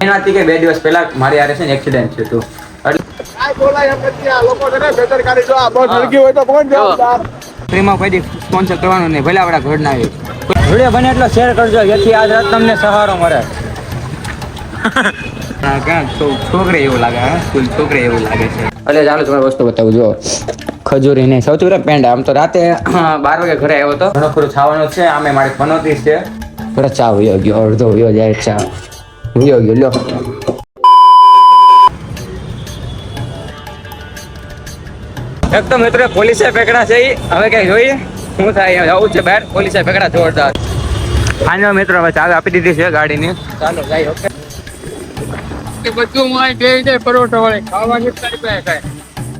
એનાથી કે બે દિવસ પહેલા મારી હારે છે ને એક્સિડન્ટ થયું હતું? ફ્રીમાં કોઈ સ્પોન્સર કરવાનું નહીં ભલે આપણા ઘર ના વીડિયો બને એટલો શેર કરજો જેથી આજ રાત તમને સહારો મળે. હા, ક્યાં છો- એવું લાગે હા? સ્કૂલ છોકરે એવું લાગે છે. એટલે ચાલો તમારે વસ્તુ બતાવું જો ખજૂરી નહીં સૌથી વધારે પેંડા આમ તો રાતે બાર વાગે ઘરે આવ્યો હતો ઘણો ખરું ખાવાનું છે આમે મારી પનોતી છે. થોડો ચા વયો ગયો અડધો વયો જાય ચા. વયો ગયો લ્યો. એક તો મિત્રો પોલીસે પકડા છે. હવે કઈ જોઈએ શું થાય જવું છે બહાર. પોલીસે પકડા જોરદાર. આનો મિત્રો હવે ચાલ આપી દીધી છે ગાડીની. ચાલો જાય ઓકે.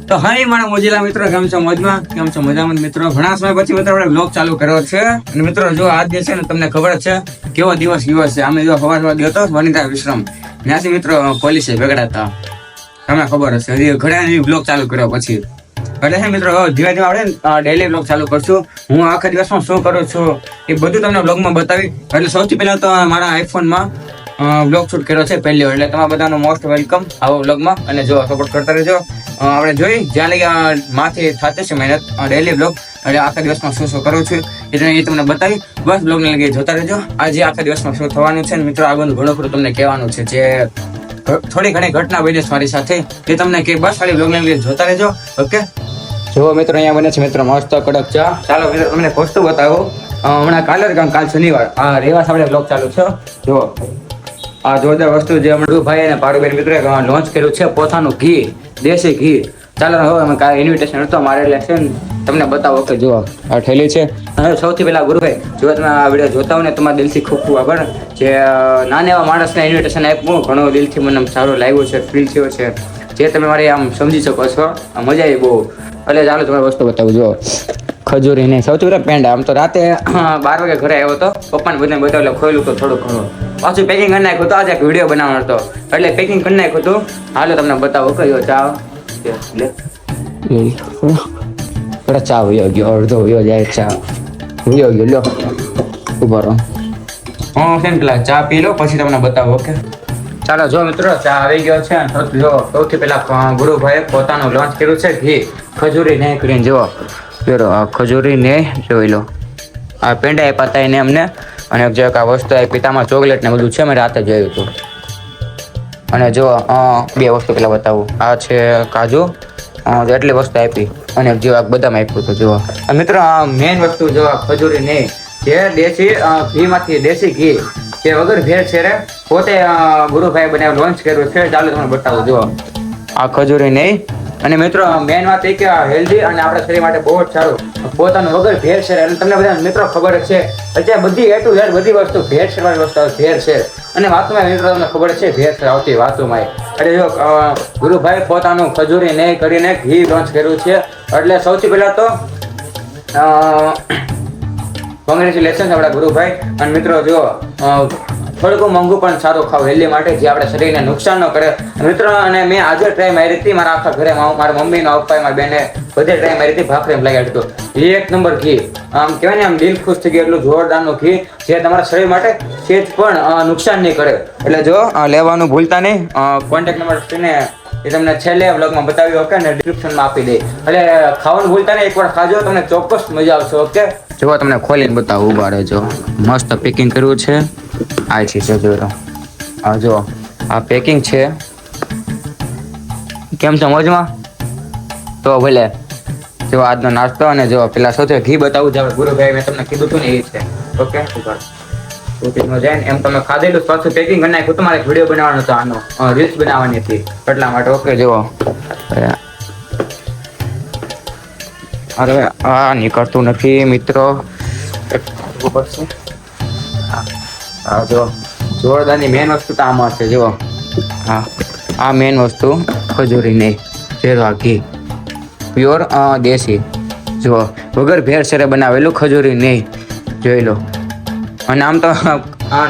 તો હાય, મારા મોજીલા મિત્રો, કેમ છો મોજમાં? કેમ છો મજામાં? મિત્રો, ઘણા સમય પછી મિત્રો આપણે બ્લોગ ચાલુ કર્યો છે. અને મિત્રો, જો આજ જે તમને ખબર જ છે, કેવો દિવસ ગયો છે. અમે જો સવાર સવાર ગયો હતો વનિતા વિશ્રમ. ત્યાંથી મિત્રો, પોલીસે ભેગડા હતા. તમને ખબર હશે. હજી ઘણા બ્લોગ ચાલુ કર્યો પછી. એટલે છે મિત્રો ધીમે ધીમે આપણે ડેલી બ્લોગ ચાલુ કરશું. હું આખા દિવસમાં શું કરું છું એ બધું તમને બ્લોગમાં બતાવી એટલે સૌથી પહેલા તો મારા આઈફોનમાં બ્લોગ શૂટ કર્યો છે પહેલી એટલે તમારા બધાનું મોસ્ટ વેલકમ આવો બ્લોગમાં અને જો સપોર્ટ કરતા રહેજો. આપણે જોઈ જ્યાં લગી માથે થતી છે મહેનત ડેલી બ્લોગ એટલે આખા દિવસમાં શું શું કરું છું એટલે એ તમને બતાવી. બસ બ્લોગને લગી જોતા રહેજો. આજે આખા દિવસમાં શું થવાનું છે મિત્રો, આ બધું ઘણું તમને કહેવાનું છે જે થોડી ઘણી ઘટના બની મારી સાથે. તે તમને કે બસ ખાલી બ્લોગને લગી જોતા રહેજો. ઓકે? જો મિત્રો, અહીંયા બને છે મિત્રો, મસ્ત કડક ચા. ચાલો મિત્રો, તમને કોસ્તું બતાવો. હમણાં કાલે જ કાલ શનિવાર. આ રેવાસ આપણે બ્લોગ ચાલુ છે. જો આ જોરદાર વસ્તુ જે અમૃતભાઈ ભાઈ અને પારુબેન મિત્રોએ લોન્ચ કર્યું છે, પોતાનું ઘી, દેશી ઘી. ચાલો હવે અમે કાલે ઇન્વિટેશન હતો મારે એટલે છે તમને બતાવો કે જુઓ આ થેલી છે. સૌથી પહેલા ગુરુભાઈ, જો તમે આ વીડિયો જોતા હો ને તમારા દિલથી ખૂબ ખૂબ આભાર. જે નાના એવા માણસને ઇન્વિટેશન આપ્યું, ઘણો દિલથી મને સારું લાગ્યું છે ફીલ થયો છે. જે તમે મારી આમ સમજી શકો છો મજા આવી બહુ. એટલે ચાલો તમને વસ્તુ બતાવું જો ખજૂરી નહીં સૌથી પહેલાં પેંડા. આમ તો રાતે બાર વાગે ઘરે આવ્યો હતો પપ્પાને બધાને બતાવ્યું એટલે ખોયલું તો થોડું ઘણું. પાછું પેકિંગ કરી નાખ્યું તો આજે એક વીડિયો બનાવવાનો હતો. એટલે પેકિંગ કરી નાખ્યું હતું. હાલો તમને બતાવો કયો ચા? લે. થોડા ચા વયો ગયો અડધો વયો જાય ચા. વયો ગયો લ્યો. ઊભા રહો. હું છે ને પેલા ચા પી લો પછી તમને બતાવો ઓકે? ચાલો જો મિત્રો ચા આવી ગયો છે. જો સૌથી પહેલા ગુરુભાઈએ પોતાનું લોન્ચ કર્યું છે ઘી. ખજૂરી નહીં કરીને આ ખજૂરી ને જોઈ લો. આ પેંડા આપ્યા હતા એને અમને. અને જો આ વસ્તુ આપી પિતામાં ચોકલેટ ને બધું છે, મેં રાતે જોયું હતું. અને જો બે વસ્તુ પેલા બતાવું. આ છે કાજુ. એટલી વસ્તુ આપી. અને જો આ બદામ આપ્યું હતું, જુઓ. મિત્રો મેઇન વસ્તુ જો ખજૂરી નહીં જે દેશી ઘીમાંથી દેશી ઘી તે વગર ભેળ છે રે પોતે ગુરુભાઈ બનાવી લોન્ચ કર્યું છે. ચાલુ તમને બતાવું, જુઓ. આ ખજૂરી નહીં અને મિત્રો મેન વાત એ કે હેલ્ધી અને આપણા શરીર માટે બહુ જ સારું. પોતાનું વગર ભેર છે અને તમને બધા મિત્રો ખબર છે, અત્યારે બધી એ ટુ ઝેડ બધી વસ્તુ ભેર છે વસ્તુ ભેળ છે અને વાતમાં મિત્રો તમને ખબર છે, ભેર છે આવતી વાતોમાં. એટલે જો ગુરુભાઈ પોતાનું ખજૂરી નહીં કરીને ઘી લોન્ચ કર્યું છે. એટલે સૌથી પહેલા તો કોંગ્રેચ્યુલેશન આપણા ગુરુભાઈ. અને મિત્રો જો થોડુંક મોંઘું પણ સારું ખાવ. હેલ્ધી માટે જે આપણે શરીરને નુકસાન ન કરે. મિત્રો, અને મેં આજે ટ્રાય મારી હતી. મારા આખા ઘરે મારા મમ્મી પપ્પા મારા બેને બધે ટ્રાય મારી હતી. ભાખરી લગાડી હતું. એક નંબર ઘી. આમ કહેવાય ને, આમ દિલ ખુશ થઈ ગયું. એટલું જોરદારનું ઘી જે તમારા શરીર માટે સેજ પણ નુકસાન નહીં કરે. એટલે જો લેવાનું ભૂલતા નહીં. કોન્ટેક્ટ નંબર ને એ તમને છેલ્લે બ્લોગમાં બતાવ્યું ઓકે ને ડિસ્ક્રિપ્શનમાં આપી દે. એટલે ખાવાનું ભૂલતા નહીં, એકવાર ખાજો, તમને ચોક્કસ મજા આવશે, ઓકે? જો તમને ખોલીને બતાવું, ઊભા રહેજો. મસ્ત પેકિંગ કર્યું છે. આ છે, જો જો આ જો, આ પેકિંગ છે. કેમ છો, મોજમાં? તો ભલે. જો, આજનો નાસ્તો અને જો પેલા સૌથી ઘી બતાવું છે ગુરુભાઈ મેં તમને કીધું હતું ને, એ છે. ઓકે? રહો. જાય એમ તમે ખાધેલું પાછું પેકિંગ કરી નાખ્યું તમારે વીડિયો બનાવવાનો હતો આનો રીલ્સ બનાવવાની હતી. એટલા માટે ઓકે જુઓ. અરે આ નીકળતું નથી મિત્રો. હા, જો જોરદારની મેન વસ્તુ તો આમાં છે જુઓ. હા આ મેન વસ્તુ ખજૂરી નહીં જેરો આ ઘી પ્યોર દેશી. જુઓ. વગર ભેળસેરે બનાવેલું ખજૂરી નહીં જોઈ લો. અને આમ તો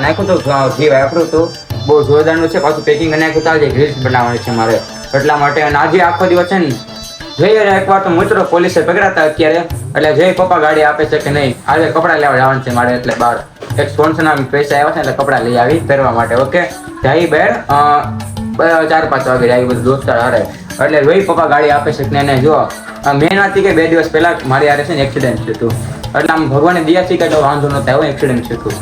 નાખ્યું તો ઘી વાપર્યું હતું, બહુ જોરદારનું છે, પાછું પેકિંગ નાખ્યું, તો આજે રીલ્સ બનાવવાની છે મારે. એટલા માટે અને આજે આખો દિવસ છે ને જઈ અને એકવાર તો મિત્રો પોલીસે પકડાતા અત્યારે, એટલે જય પપ્પા ગાડી આપે છે કે નહીં, આજે કપડાં લેવા જવાનું છે મારે, એટલે બહાર. એક સ્પોન્સરના પૈસા આવ્યા છે, એટલે કપડાં લઈ આવી, પહેરવા માટે, ઓકે? જઈ બેન ચાર પાંચ વાગે જાય બધું દોસ્તાર હારે. એટલે જય પપ્પા ગાડી આપે છે એને જો મેન હતી કે બે દિવસ પહેલાં મારી હારે છે ને એક્સિડન્ટ થયું હતું. એટલે આમ ભગવાને દિયાથી કે વાંધો નહોતો આવ્યો એક્સિડન્ટ થયું હતું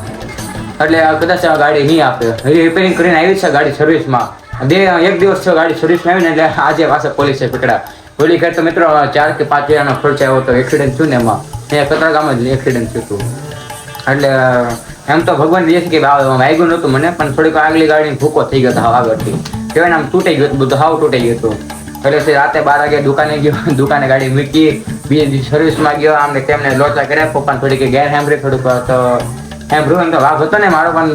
એટલે કદાચ આ ગાડી નહીં આપે. રિપેરિંગ કરીને આવી છે ગાડી સર્વિસમાં બે, એક દિવસ છે ગાડી સર્વિસમાં આવી ને એટલે આજે પાછા પોલીસે પકડ્યા. ઓલી ઘેર તો મિત્રો ચાર કે પાંચ હજારનો ખર્ચ આવ્યો હતો એક્સિડન્ટ થયું ને એમાં. અહીંયા કતરા ગામ જ એક્સિડન્ટ થયું હતું. એટલે, એમ તો ભગવાન દે છે કે વાગ્યું નહોતું મને, પણ થોડીક આગલી ગાડીની ભૂકો થઈ ગયો હતો હાવ આગળથી. કહેવાય ને આમ તૂટી ગયું બધું હાવ તૂટી ગયું હતું. એટલે તે રાતે બાર વાગે દુકાને ગયો, દુકાને ગાડી મૂકી બીજી સર્વિસમાં ગયો આમને તેમને લોચા કર્યા. પપ્પાને થોડીક ગેર હેમરી થોડુંક તો હેમરું એમ તો વાઘ હતો ને મારો, પણ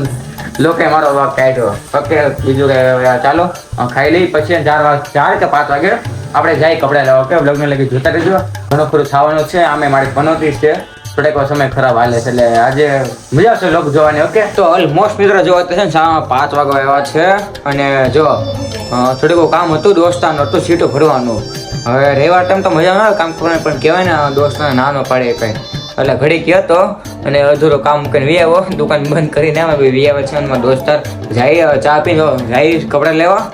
લોકે મારો વાઘ કાઢ્યો. ઓકે, બીજું કે ચાલો ખાઈ લઈ, પછી ચાર વાગ, ચાર કે પાંચ વાગે આપણે જાય કપડા લેવા. ઓકે લગ્ન લગી જોતા રહેજો. ઘણું ખરું ખાવાનું છે, આમે મારી પનોતી છે. થોડેક સમય ખરાબ હાલે છે, એટલે આજે મજા આવશે લોક જોવાની, ઓકે? તો ઓલમોસ્ટ મિત્રો જોવા તો છે ને પાંચ વાગવા આવ્યા છે, અને જો થોડીક કામ હતું દોસ્તાનું હતું સીટો ભરવાનું. હવે રહેવા ટાઈમ તો મજા આવે કામ કરવાની પણ કહેવાય ને દોસ્તને નાનો પાડે કંઈ. એટલે ઘડી ગયો તો અને અધૂરો કામ કરીને વી આવ્યો. દુકાન બંધ કરીને આવે વી આવે છે અને દોસ્તાર. જાય ચા પી જાય કપડાં લેવા.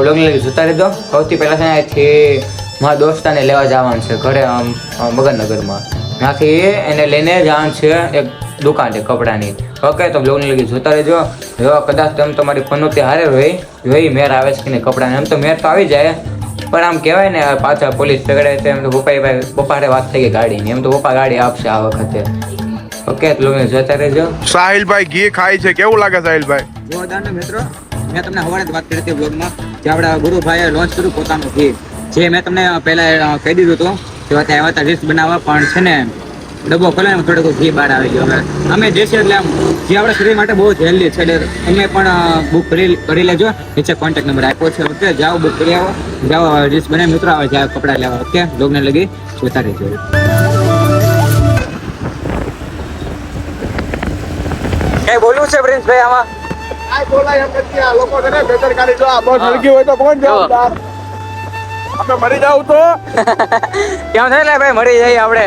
લગ્ન લઈ જતા રહેતો સૌથી પહેલાં છે અહીંથી મારા દોસ્તાને લેવા જવાનું છે ઘરે આમ અ, મગનનગરમાં. ત્યાંથી એને લઈને જવાનું છે એક દુકાન છે કપડાની. ઓકે તો બ્લોગ લગી જોતા રહેજો. જો કદાચ તમે તમારી પનોતી હારે રહી જોઈ મેર આવે છે કે નહીં કપડાને? એમ તો મેર તો આવી જાય. પણ આમ કહેવાય ને પાછા પોલીસ પકડે તો એમ તો પપ્પા ભાઈ પપ્પા વાત થઈ ગઈ ગાડીની. એમ તો પપ્પા ગાડી આપશે આ વખતે. ઓકે તો બ્લોગને જોતા રહેજો. સાહિલભાઈ ઘી ખાય છે. કેવું લાગે સાહિલભાઈ? જોરદાર મિત્રો મેં તમને હવારે જ વાત કરી હતી બ્લોગમાં કે આપણા ગુરુભાઈએ લોન્ચ કર્યું પોતાનું ઘી. જે મેં તમને પહેલાં કહી દીધું હતું કે અત્યારે આવ્યા હતા લિસ્ટ બનાવવા પણ છે ને ડબ્બો ખોલાય થોડોક ઘી બહાર આવી ગયો. અમે જે છે એટલે આમ જે આપણા શરીર માટે બહુ જ હેલ્ધી છે. એટલે તમે પણ બુક કરી કરી લેજો. નીચે કોન્ટેક્ટ નંબર આપ્યો છે. ઓકે જાઓ બુક કરી આવો. જાઓ લિસ્ટ બને મિત્રો આવે જાઓ કપડાં લેવા. ઓકે લોગને લગી જોતા રહેજો. કઈ બોલવું છે પ્રિન્સભાઈ આમાં? કાંઈ બોલાય એમ નથી. આ લોકો છે ને બેદરકારી. જો આ બસ હલકી હોય તો કોણ જવાબદાર? આપણે મરી જાવ તો? કેમ થાય ભાઈ મળી જઈએ આપણે.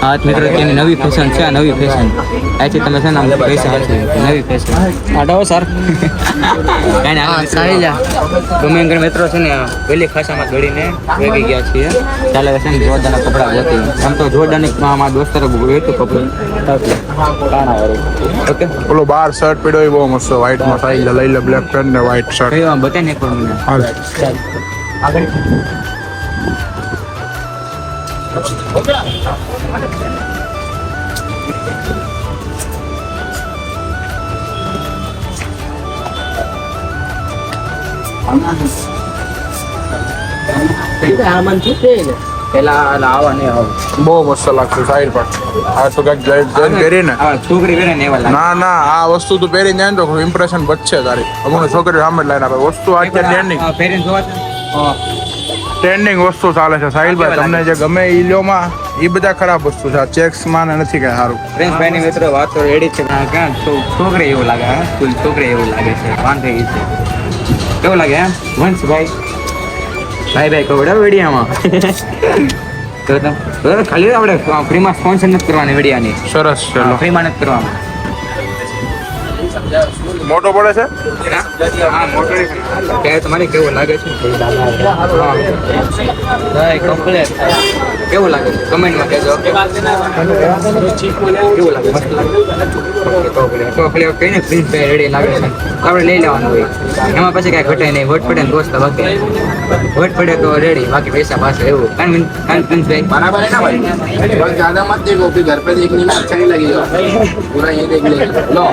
હા મિત્રો તેની નવી ફેશન છે આ નવી ફેશન આથી તમે છે ને આમ પૈસા હશે નવી ફેશન આડાવો સર. કાંઈ ના સારી જા ગમે એમ મિત્રો છે ને પહેલી ખાસામાં ગળીને વેગી ગયા છીએ. ચાલે છે ને જોરદારના કપડાં ગોતી આમ તો જોરદારની મારા દોસ્તારે જોયું હતું કપડું. ઓકે. ઓલો બાર શર્ટ પીડો એ બહુ મસ્ત વ્હાઈટમાં લે લઈ લે બ્લેક પેન્ટ ને વ્હાઈટ શર્ટ કઈ આમ બતાવી ને એક બહુ મસ્ત લાગશે આ તો કંઈક જઈને છોકરી ને ના આ વસ્તુ તું પહેરી જાય તો ઇમ્પ્રેશન બચશે તારી અમુક છોકરીઓ સામે લઈને વસ્તુ અત્યારે આ પહેરીને જોવા છે? હા. ટ્રેન્ડિંગ વસ્તુ ચાલે છે. સાહિલભાઈ તમને જે ગમે ઈ લ્યોમાં એ બધા ખરાબ વસ્તુ છે. ચેક્સમાં ને નથી કઈ સારું. પ્રિન્સભાઈ ની મિત્રો વાત તો રેડી છે છોકરે ક્યાં એવું લાગે હા? છોકરી એવું લાગે છે વાંધો એ છે. કેવું લાગે એમ વંશભાઈ? ભાઈ ભાઈ ભાઈ વિડીયામાં? તો ખાલી આપણે ફ્રીમાં સ્પોન્સર નથી કરવાની વેડિયાની. સરસ ફ્રીમાં નથી કરવાનું. મોટો પડે છે? હા મોટો કે તમારે કેવું લાગે છે. કેવું લાગે છે કમેન્ટમાં કહેજો કેવું લાગે મસ્ત લાગે તો આપણે કહીને પ્રિન્સભાઈ રેડી લાગે છે આપણે લઈ લેવાનું હોય એમાં પછી કાંઈ ઘટે નહીં વોટ પડે ને દોસ્ત બાકી વોટ પડે તો રેડી બાકી પૈસા પાસે એવું કાન કાન પ્રિન્સભાઈ बराबर है ना भाई बस ज्यादा मत देखो फिर घर पे देखने में अच्छा नहीं लगेगा पूरा ये देख लेंगे लो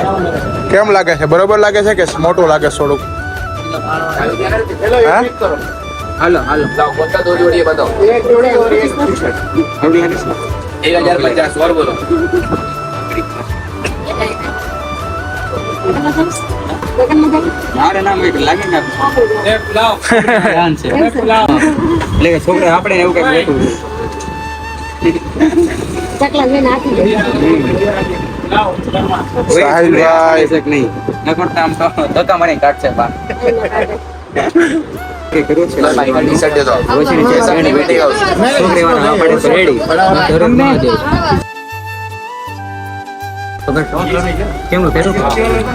કેમ લાગે છે બરોબર લાગે છે કે મોટું લાગે છે થોડુંક चलो हाँ? ये pick करो હાલો હાલો. લાવ કોટા દોડી દોડી બતાવો. એક દોડી દોડી એક દોડી એક હજાર પચાસ વાર બોલો. છોકરા આપણે એવું કઈ ચકલા લઈને આપી સાહેબ નહીં નકર આમ તો તો તમારે કાઢશે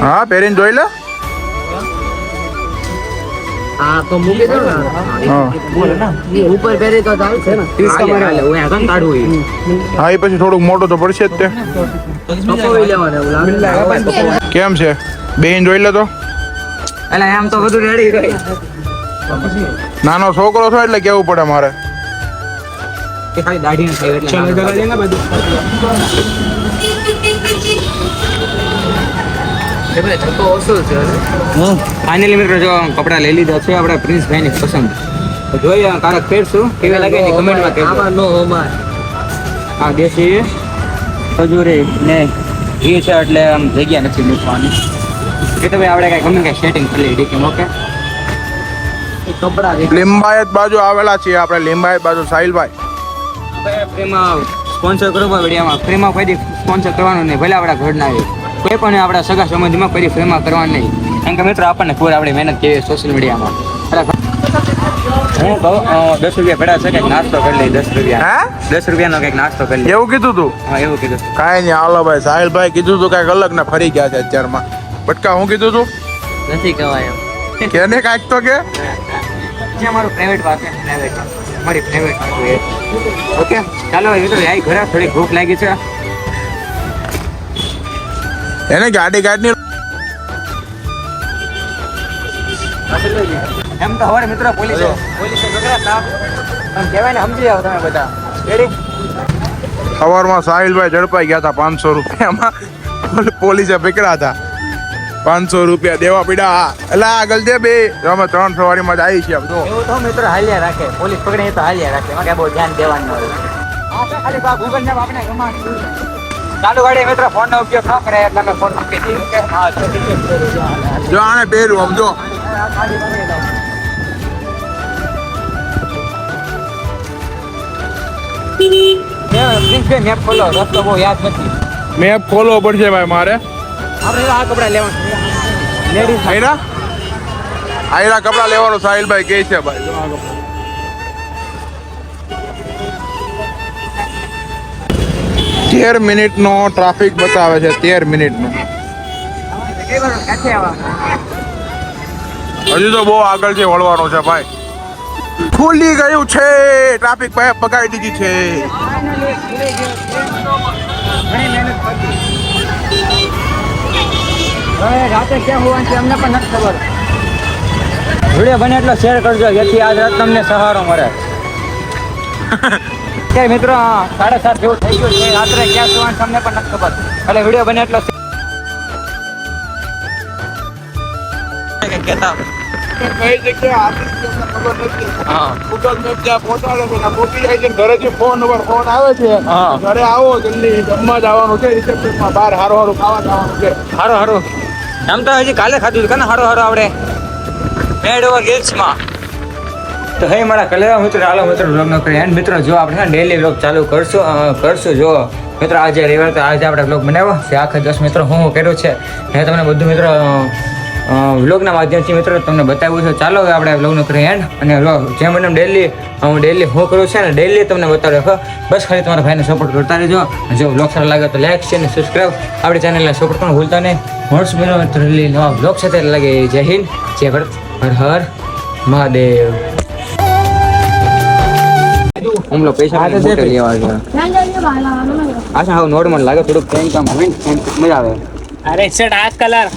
હા પહેરીને જોઈ લો. હા એ પછી થોડુંક મોટો તો પડશે જ તે. કેમ છે? બેન જોઈ લે તો. એમ તો બધું રેડી નાનો છોકરો છો એટલે કેવું પડે મારે? કે ખાલી દાઢી ને થાય એટલે ફાઇનલી મિત્રો જો કપડા લઈ લીધા છે આપણા પ્રિન્સભાઈ ની પસંદ. તો જોઈએ કારક પહેરશું કેવા લાગે ને કમેન્ટમાં કહેજો. આમાં નો અમાર આ દેશી ખજૂરી ને ઘી છે એટલે આમ જગ્યા નથી મૂકવાની. કે તો ભાઈ આપણે કઈ ગમે કઈ સેટિંગ કરી લીધી કે ઓકે? લિંબાયત બાજુ આવેલા છીએ આપણે લિંબાયત બાજુ સાહિલભાઈ. ફ્રીમાં સ્પોન્સર કરો વિડીયોમાં ફ્રીમાં કોઈ સ્પોન્સર કરવાનું નહીં ભલે આપણા ઘરના આવે કોઈ પણ આપણા સગા સંબંધીમાં કોઈ ફ્રીમાં કરવાનું નહીં. કારણ કે મિત્રો આપણને ખબર આપણી મહેનત કેવી સોશિયલ મીડિયામાં હું કહું દસ રૂપિયા પડ્યા છે કંઈક નાસ્તો કરી લઈ દસ રૂપિયા. હે? દસ રૂપિયાનો કંઈક નાસ્તો કરી લઈ. એવું કીધું તું? હા એવું કીધું. કાંઈ નહીં હાલો ભાઈ સાહિલભાઈ કીધું તું કાંઈક અલગ ને ફરી ગયા છે અત્યારમાં. બટકા હું કીધું તું? નથી કહેવાય એમ. કે ને કાંઈક તો કે? જે મારું પ્રાઇવેટ વાત છે પ્રાઇવેટ મારી પ્રાઇવેટ ઓકે ચાલો મિત્રો આઈ ઘરે થોડી ભૂખ લાગી છે. એને ગાડી ગાડી એમ તો હવે મિત્રો પોલીસ પોલીસ કહેવાય ને સમજી જાવ તમે બધા. રેડી સવારમાં સાહિલભાઈ ઝડપાઈ ગયા હતા પાંચસો રૂપિયામાં. પોલીસે પકડ્યા હતા. પાંચસો રૂપિયા દેવા પીડા. એટલે આગળ દે બે અમે ત્રણ સવારીમાં જ આવી એવું તો મિત્ર હાલ્યા રાખે. પોલીસ પકડે તો હાલ્યા રાખે. એમાં બહુ ધ્યાન દેવાનું હોય. હા ખાલી બા ગૂગલ મેપ આપણે ગમાણ ચાલુ ગાડી મિત્રો ફોન નો ઉપયોગ ન કરે એટલે અમે ફોન મૂકી દઈએ છે જો આને પહેર્યું આમ જો. મેપ ખોલો. રસ્તો બહુ યાદ નથી. મેપ ખોલવો પડશે ભાઈ મારે. આપણે આ કપડા લેવાનું. લેડીઝ આયરા આયરા કપડા લેવાનું સાહિલભાઈ કહે છે ભાઈ. જો આ કપડાં. તેર મિનિટનો ટ્રાફિક બતાવે છે તેર મિનિટનો. હજુ તો બહુ આગળ છે વળવાનું છે ભાઈ. ખુલી ગયું છે ટ્રાફિક પકાવી દીધી છે. ઘણી મહેનત હવે રાતે ક્યાં હોવાનું છે અમને પણ નથી ખબર. વીડિયો બને એટલો શેર કરજો જેથી આજ રાત તમને સહારો મળે. કે મિત્રો સાડા સાત જેવું થઈ ગયું છે રાત્રે ક્યાં સુવાનું છે અમને પણ નથી ખબર. એટલે વીડિયો બને એટલો કહેતા કઈ જગ્યાએ ખબર નથી હા. પહોંચાડે છે પહોંચી જાય છે ઘરેથી ફોન ઉપર ફોન આવે છે. ઘરે આવો જલ્દી જમવા જવાનું છે રિસેપ્શનમાં બહાર હારું હારું ખાવા જવાનું છે. હારો હારો. આમ તો હજી કાલે ખાધું કને હારો હારો આપણે મેડ ઓવર હિલ્સમાં તો હે મારા કલેવા મિત્રો, હાલો મિત્રો વ્લોગ નો કરીએ. એન્ડ મિત્રો, જો આપણે ડેલી વ્લોગ ચાલુ કરશું કરશું, જો. મિત્રો, આજે રવિવાર તો આજે આપણે વ્લોગ બનાવ્યો. છે આખા દસ મિત્રો હું કર્યો છે. મેં તમને બધું મિત્રો વ્લોગના માધ્યમથી મિત્રો તમને બતાવ્યું છે. ચાલો હવે આપણે વ્લોગનો કરીએ એન્ડ અને vlog જેમ મને ડેલી હું ડેલી હું કરું છે ને ડેલી તમને બતાવ્યો હો. બસ ખાલી તમારા ભાઈને સપોર્ટ કરતા રહેજો. જો વ્લોગ સારો લાગે તો લાઈક છે અને સબસ્ક્રાઈબ આપણી ચેનલને સપોર્ટ પણ ભૂલતા નહીં. મળશું મિત્રો ડેલી નવા વ્લોગ સાથે. લાગે જય હિન્દ જય ભારત હર હર મહાદેવ. હમલો પૈસા લેવા છે આ છે. નોર્મલ લાગે થોડુંક હોય ને મજા આવે. અરે શર્ટ આ કલર